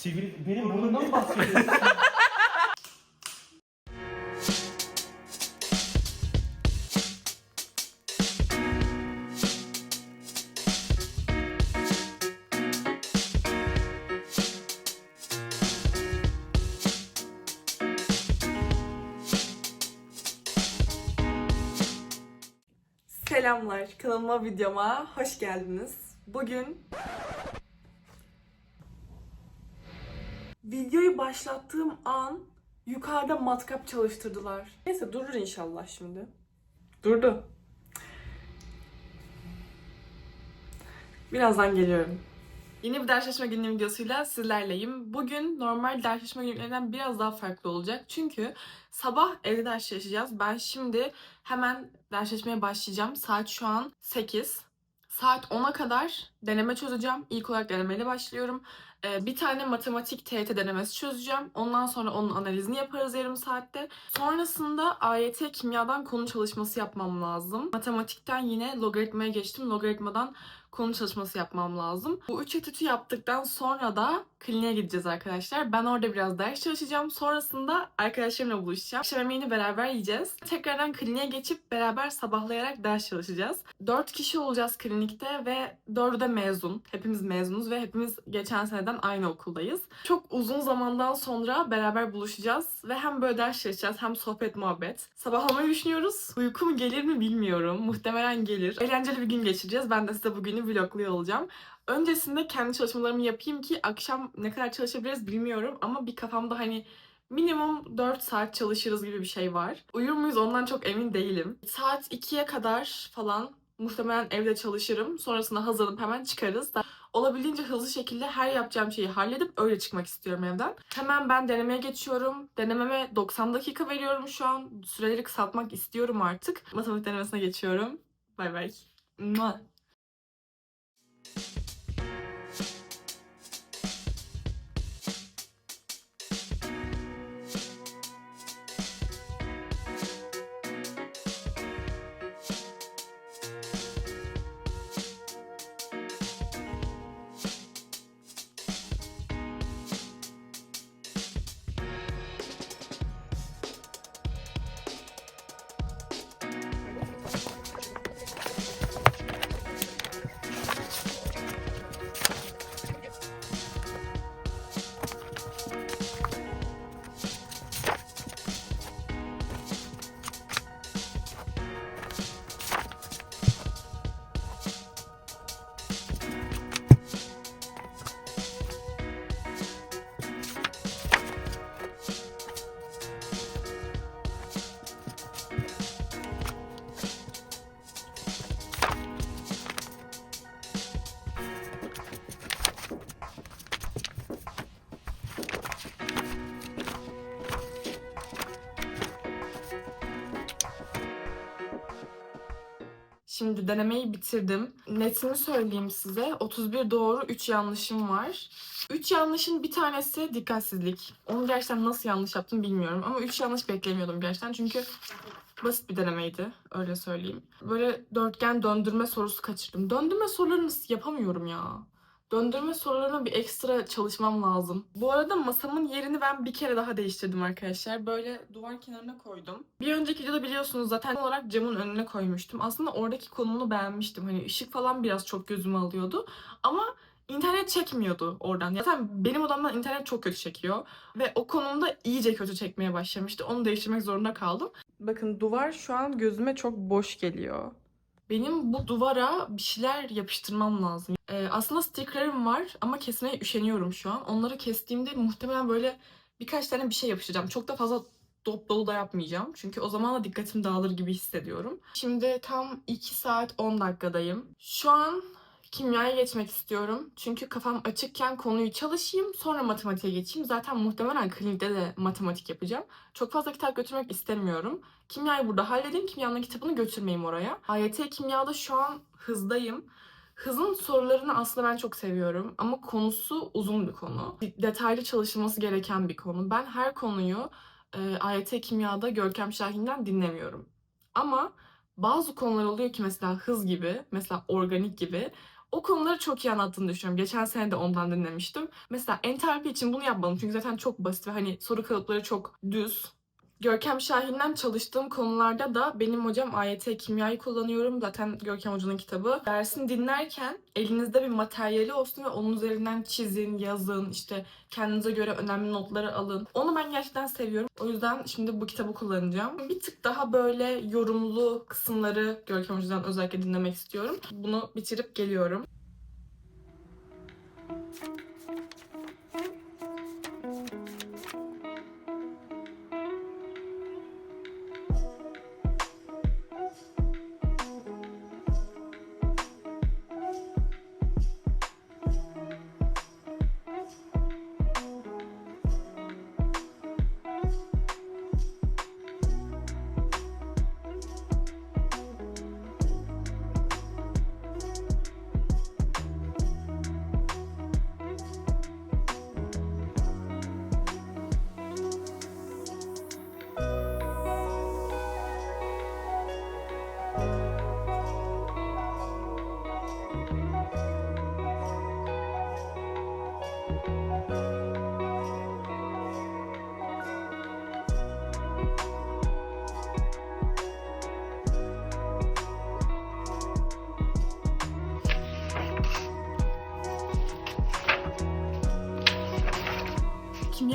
Sivri, benim burnumdan mı bahsediyorsun? Selamlar, kanalıma videoma hoş geldiniz. Bugün başlattığım an yukarıda matkap çalıştırdılar. Neyse durur inşallah şimdi. Durdu. Birazdan geliyorum. Yeni bir ders çalışma günlüğü videosuyla sizlerleyim. Bugün normal ders çalışma günlüklerinden biraz daha farklı olacak. Çünkü sabah evde ders çalışacağız. Ben şimdi hemen ders çalışmaya başlayacağım. Saat şu an 8. Saat 10'a kadar deneme çözeceğim. İlk olarak denemeyle başlıyorum. Ee, bir tane matematik TYT denemesi çözeceğim. Ondan sonra onun analizini yaparız yarım saatte. Sonrasında AYT kimyadan konu çalışması yapmam lazım. Matematikten yine logaritmaya geçtim. Logaritmadan konu çalışması yapmam lazım. Bu üç etütü yaptıktan sonra da kliniğe gideceğiz arkadaşlar. Ben orada biraz ders çalışacağım. Sonrasında arkadaşlarımla buluşacağım. Akşam yemeğini beraber yiyeceğiz. Tekrardan kliniğe geçip beraber sabahlayarak ders çalışacağız. Dört kişi olacağız klinikte ve dördü de mezun. Hepimiz mezunuz ve hepimiz geçen seneden aynı okuldayız. Çok uzun zamandan sonra beraber buluşacağız ve hem böyle ders çalışacağız hem sohbet muhabbet. Sabahlamayı düşünüyoruz. Uykum gelir mi bilmiyorum. Muhtemelen gelir. Eğlenceli bir gün geçireceğiz. Ben de size bugünü vlogluyor olacağım. Öncesinde kendi çalışmalarımı yapayım ki akşam ne kadar çalışabiliriz bilmiyorum ama bir kafamda hani minimum 4 saat çalışırız gibi bir şey var. Uyur muyuz ondan çok emin değilim. Saat 2'ye kadar falan muhtemelen evde çalışırım. Sonrasında hazırlanıp hemen çıkarız. Da olabildiğince hızlı şekilde her yapacağım şeyi halledip öyle çıkmak istiyorum evden. Hemen ben denemeye geçiyorum. Denememe 90 dakika veriyorum şu an. Süreleri kısaltmak istiyorum artık. Matematik denemesine geçiyorum. Bay bay. Mua. Şimdi denemeyi bitirdim. Netini söyleyeyim size. 31 doğru, 3 yanlışım var. 3 yanlışın bir tanesi dikkatsizlik. Onu gerçekten nasıl yanlış yaptım bilmiyorum. Ama 3 yanlış beklemiyordum gerçekten. Çünkü basit bir denemeydi. Öyle söyleyeyim. Böyle dörtgen döndürme sorusu kaçırdım. Döndürme sorularını yapamıyorum ya. Döndürme sorularına bir ekstra çalışmam lazım. Bu arada masamın yerini ben bir kere daha değiştirdim arkadaşlar. Böyle duvar kenarına koydum. Bir önceki videoda biliyorsunuz zaten olarak camın önüne koymuştum. Aslında oradaki konumunu beğenmiştim. Hani ışık falan biraz çok gözümü alıyordu. Ama internet çekmiyordu oradan. Zaten benim odamdan internet çok kötü çekiyor. Ve o konumda iyice kötü çekmeye başlamıştı. Onu değiştirmek zorunda kaldım. Bakın duvar şu an gözüme çok boş geliyor. Benim bu duvara bir şeyler yapıştırmam lazım. Ee, aslında stickerlarım var ama kesmeye üşeniyorum şu an. Onları kestiğimde muhtemelen böyle birkaç tane bir şey yapıştıracağım. Çok da fazla dop dolu da yapmayacağım. Çünkü o zaman da dikkatim dağılır gibi hissediyorum. Şimdi tam 2 saat 10 dakikadayım. Şu an kimyaya geçmek istiyorum. Çünkü kafam açıkken konuyu çalışayım, sonra matematiğe geçeyim. Zaten muhtemelen klinikte de matematik yapacağım. Çok fazla kitap götürmek istemiyorum. Kimyayı burada halledeyim, kimyanın kitabını götürmeyeyim oraya. AYT kimyada şu an hızdayım. Hızın sorularını aslında ben çok seviyorum ama konusu uzun bir konu. Detaylı çalışılması gereken bir konu. Ben her konuyu e, AYT kimyada Görkem Şahin'den dinlemiyorum. Ama bazı konular oluyor ki mesela hız gibi, mesela organik gibi O konuları çok iyi anlattığını düşünüyorum. Geçen sene de ondan dinlemiştim. Mesela entalpi için bunu yapmadım. Çünkü zaten çok basit ve hani soru kalıpları çok düz. Görkem Şahin'den çalıştığım konularda da benim hocam AYT kimyayı kullanıyorum. Zaten Görkem Hoca'nın kitabı. Dersini dinlerken elinizde bir materyali olsun ve onun üzerinden çizin, yazın, işte kendinize göre önemli notları alın. Onu ben gerçekten seviyorum. O yüzden şimdi bu kitabı kullanacağım. Bir tık daha böyle yorumlu kısımları Görkem Hoca'dan özellikle dinlemek istiyorum. Bunu bitirip geliyorum.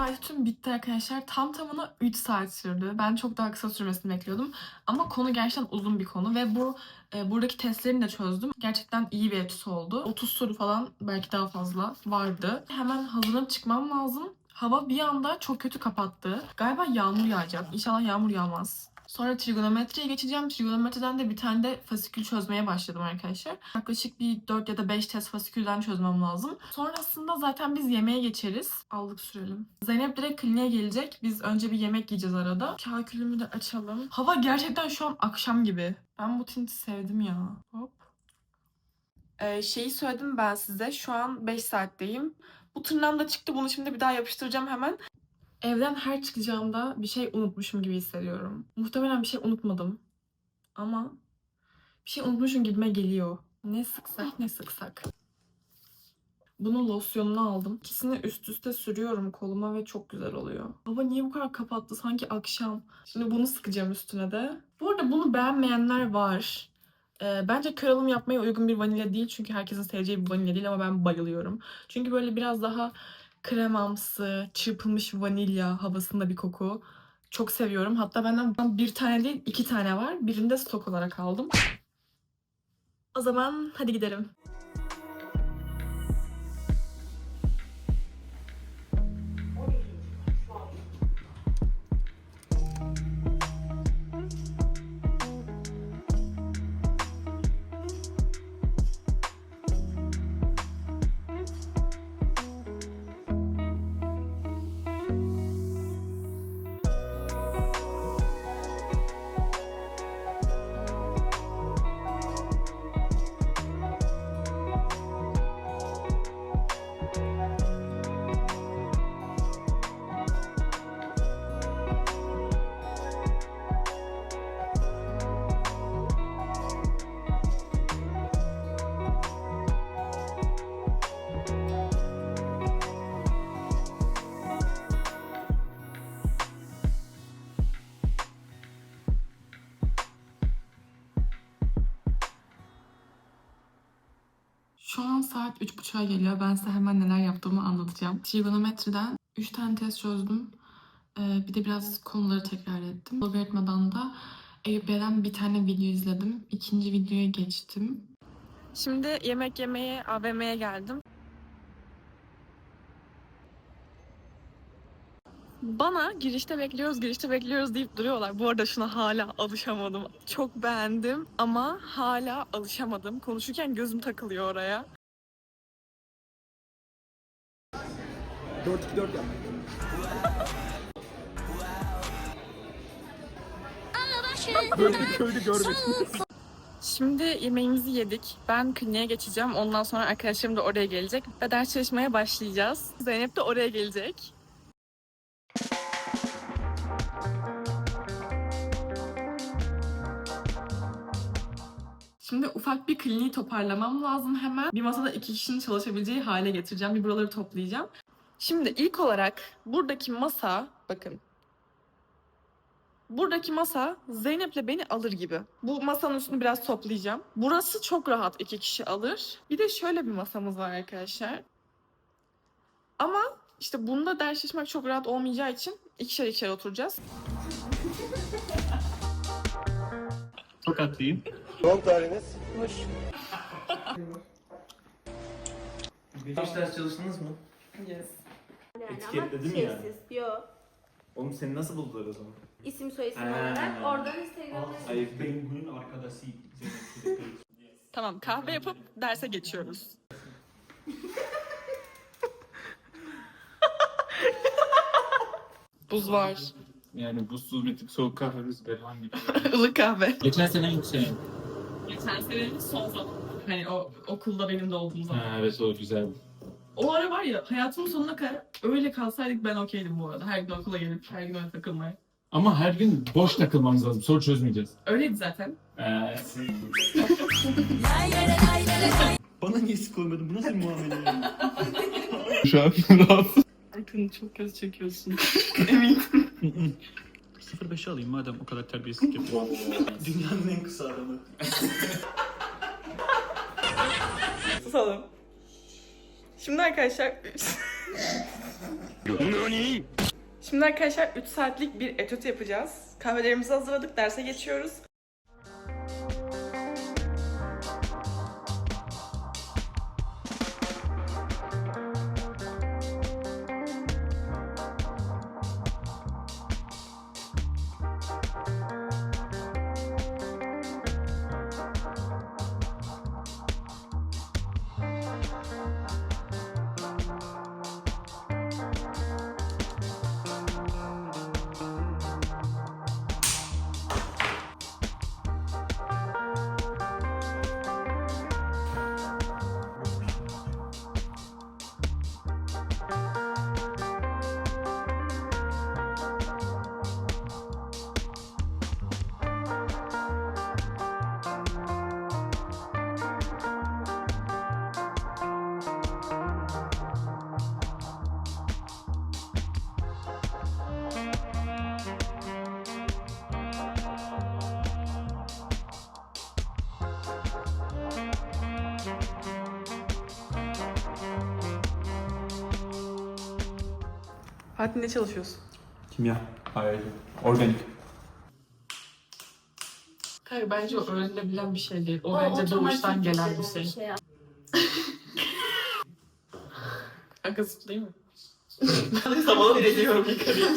Kimya etütüm bitti arkadaşlar. Tam tamına 3 saat sürdü. Ben çok daha kısa sürmesini bekliyordum. Ama konu gerçekten uzun bir konu ve bu e, buradaki testlerini de çözdüm. Gerçekten iyi bir etüt oldu. 30 soru falan belki daha fazla vardı. Hemen hazırlanıp çıkmam lazım. Hava bir anda çok kötü kapattı. Galiba yağmur yağacak. İnşallah yağmur yağmaz. Sonra trigonometriye geçeceğim. Trigonometriden de bir tane de fasikül çözmeye başladım arkadaşlar. Yaklaşık bir 4 ya da 5 test fasikülden çözmem lazım. Sonrasında zaten biz yemeğe geçeriz. Aldık sürelim. Zeynep direkt kliniğe gelecek. Biz önce bir yemek yiyeceğiz arada. Kalkülümü de açalım. Hava gerçekten şu an akşam gibi. Ben bu tinti sevdim ya. Hop. Ee, şeyi söyledim ben size. Şu an 5 saatteyim. Bu tırnağım da çıktı. Bunu şimdi bir daha yapıştıracağım hemen. Evden her çıkacağımda bir şey unutmuşum gibi hissediyorum. Muhtemelen bir şey unutmadım. Ama bir şey unutmuşum gibime geliyor. Ne sıksak ne sıksak. Bunun losyonunu aldım. İkisini üst üste sürüyorum koluma ve çok güzel oluyor. Hava niye bu kadar kapattı? Sanki akşam. Şimdi bunu sıkacağım üstüne de. Bu arada bunu beğenmeyenler var. Ee, bence kralım yapmaya uygun bir vanilya değil. Çünkü herkesin seveceği bir vanilya değil ama ben bayılıyorum. Çünkü böyle biraz daha kremamsı, çırpılmış vanilya havasında bir koku. Çok seviyorum. Hatta benden bir tane değil iki tane var. Birini de stok olarak aldım. O zaman hadi gidelim. Şu an saat 3.30'a geliyor. Ben size hemen neler yaptığımı anlatacağım. Trigonometriden 3 tane test çözdüm. Ee, bir de biraz konuları tekrar ettim. Logaritmadan da EYB'den bir tane video izledim. İkinci videoya geçtim. Şimdi yemek yemeye AVM'ye geldim. Bana girişte bekliyoruz, girişte bekliyoruz deyip duruyorlar. Bu arada şuna hala alışamadım. Çok beğendim ama hala alışamadım. Konuşurken gözüm takılıyor oraya. 4-2-4 yap. Böyle bir köylü görmedim. Şimdi yemeğimizi yedik. Ben kliniğe geçeceğim. Ondan sonra arkadaşlarım da oraya gelecek. Ve ders çalışmaya başlayacağız. Zeynep de oraya gelecek. Şimdi ufak bir kliniği toparlamam lazım hemen. Bir masada iki kişinin çalışabileceği hale getireceğim. Bir buraları toplayacağım. Şimdi ilk olarak buradaki masa, bakın. Buradaki masa Zeynep'le beni alır gibi. Bu masanın üstünü biraz toplayacağım. Burası çok rahat iki kişi alır. Bir de şöyle bir masamız var arkadaşlar. Ama işte bunda ders çalışmak çok rahat olmayacağı için ikişer ikişer oturacağız. Tokatlıyım. Doğum tarihiniz? Beş ders çalıştınız mı? Yes. Yani Etiketledim ama ya. şeysiz. Yo. Oğlum seni nasıl buldular o zaman? İsim soy isim Ha. olarak oradan Instagram'dan Ayıp değil. Penguin'in arkadaşı Tamam kahve yapıp derse geçiyoruz. Buz var. Yani buzsuz bir tık soğuk kahvemiz Berhan gibi. Ilık kahve. Geçen sene sene. Geçen senenin son zamanı. Hani o okulda benim de olduğum zaman. Ha, evet o güzel. O ara var ya hayatımın sonuna kadar öyle kalsaydık ben okeydim bu arada. Her gün okula gelip her gün öyle takılmaya. Ama her gün boş takılmamız lazım. Soru çözmeyeceğiz. Öyleydi zaten. Ee, Bana niye sık koymadın? Bu nasıl bir muamele ya? şu an rahatsız. Arkını çok kötü çekiyorsun. Eminim. 0.5'i alayım madem o kadar terbiyesizlik yapıyor. Dünyanın en kısa adamı. Susalım. Şimdi arkadaşlar... Şimdi arkadaşlar 3 saatlik bir etüt yapacağız. Kahvelerimizi hazırladık, derse geçiyoruz. Fatih ne çalışıyorsun? Kimya. Hayır. Organik. Kanka bence o öğrenilebilen bir şey değil. O, O bence doğuştan gelen bir şey. ya. Kanka zıplayayım mı? Tamam geliyorum yukarıya.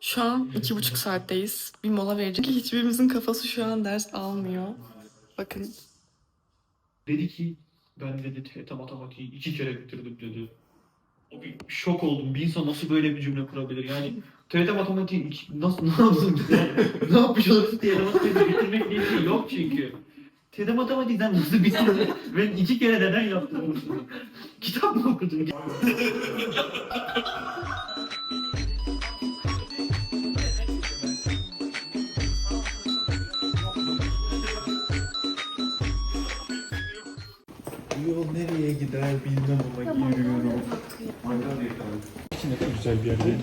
Şu an iki buçuk saatteyiz. Bir mola verecek. Hiçbirimizin kafası şu an ders almıyor. Bakın. Dedi ki ben dedi TET matematiği iki kere bitirdim dedi. O bir şok oldum. Bir insan nasıl böyle bir cümle kurabilir? Yani TET matematiği nasıl ne yapsın yani, ne olursun TET matematiği bitirmek diye bir şey yok çünkü. TET matematiğinden nasıl bitirdin? ben iki kere neden yaptım? Kitap mı okudun? güzel bir yer değil.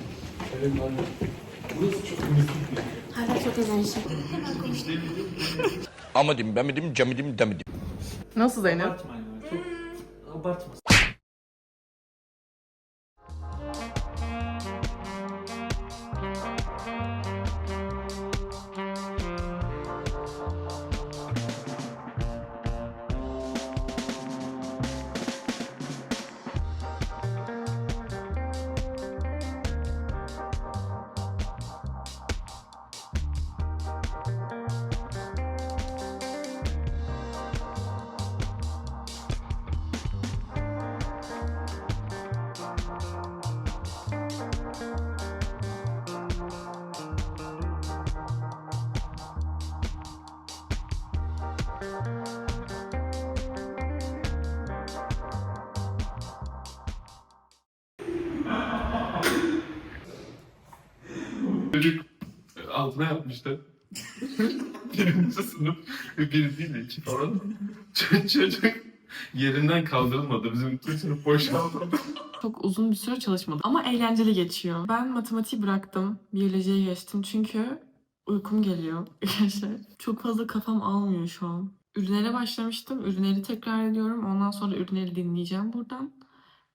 Burası çok Hala çok enerji. Amadim, bemedim, demedim. Nasıl Zeynep? Abartma ya. Çok abartma. Çocuk altına yapmıştı. Birinci sınıf ve birisiyle iki falan. Çocuk yerinden kaldırılmadı. Bizim bütün sınıf boşaldı. Çok uzun bir süre çalışmadım ama eğlenceli geçiyor. Ben matematiği bıraktım. Biyolojiye geçtim çünkü uykum geliyor. Çok fazla kafam almıyor şu an. Ürünlere başlamıştım. Ürünleri tekrar ediyorum. Ondan sonra ürünleri dinleyeceğim buradan.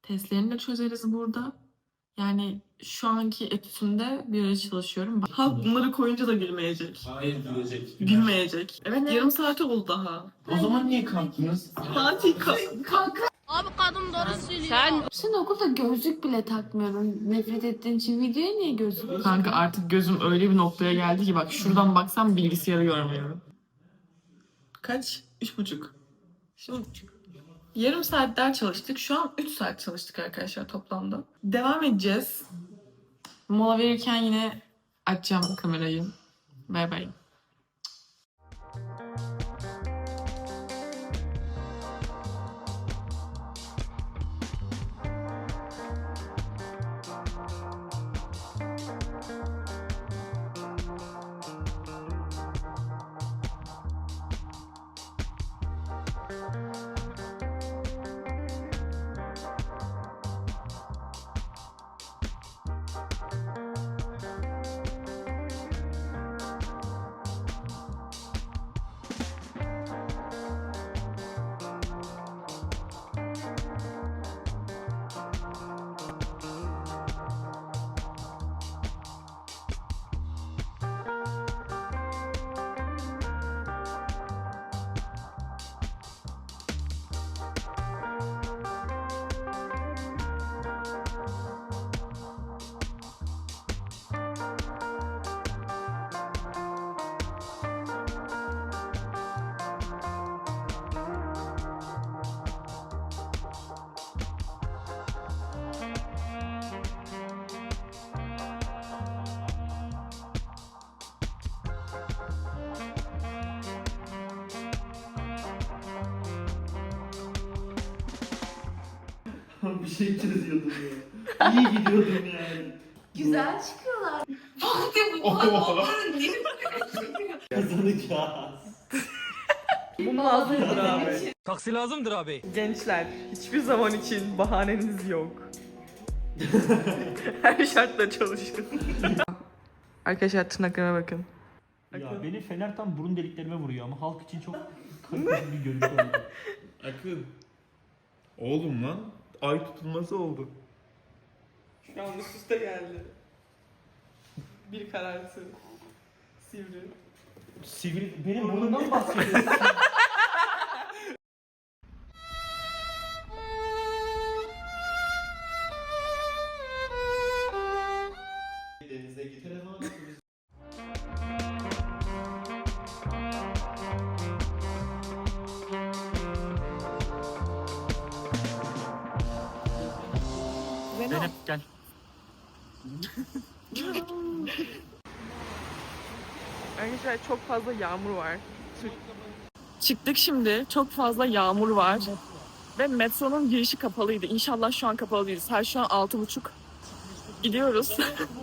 Testlerini de çözeriz burada. Yani şu anki etütümde biyoloji çalışıyorum. Halk bunları koyunca da gülmeyecek. Hayır gülecek. Gülmeyecek. Evet yarım saat oldu daha. O zaman niye kalktınız? Fatih kalk. Abi kadın doğru söylüyor. Sen sen okulda gözlük bile takmıyorum. Nefret ettiğin için videoya niye gözlük? Kanka artık gözüm öyle bir noktaya geldi ki bak şuradan baksam bilgisayarı görmüyorum. Kaç? Üç buçuk. Şimdi yarım saat daha çalıştık. Şu an üç saat çalıştık arkadaşlar toplamda. Devam edeceğiz. Mola verirken yine açacağım kamerayı. Bay bay. Bir şey çözüyordum ya. İyi gidiyordum yani. Güzel çıkıyorlar. Kazanacağız. Bu lazımdır abi. Taksi lazımdır abi. Gençler hiçbir zaman için bahaneniz yok. Her şartta çalışın. Arkadaşlar tırnaklarıma bakın. Ya beni fener tam burun deliklerime vuruyor ama halk için çok kaliteli bir görüntü oldu. Akın. Oğlum lan. Ay tutulması oldu. Şu an üst üste geldi. Bir karartı. Sivri. Sivri, benim burnumdan bahsediyorsun. Zeynep gel. Arkadaşlar çok fazla yağmur var. Çıktık şimdi. Çok fazla yağmur var. Ve metronun girişi kapalıydı. İnşallah şu an kapalı değiliz. Her şu an altı buçuk. Gidiyoruz.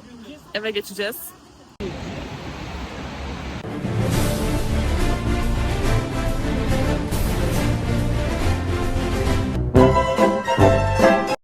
Eve geçeceğiz.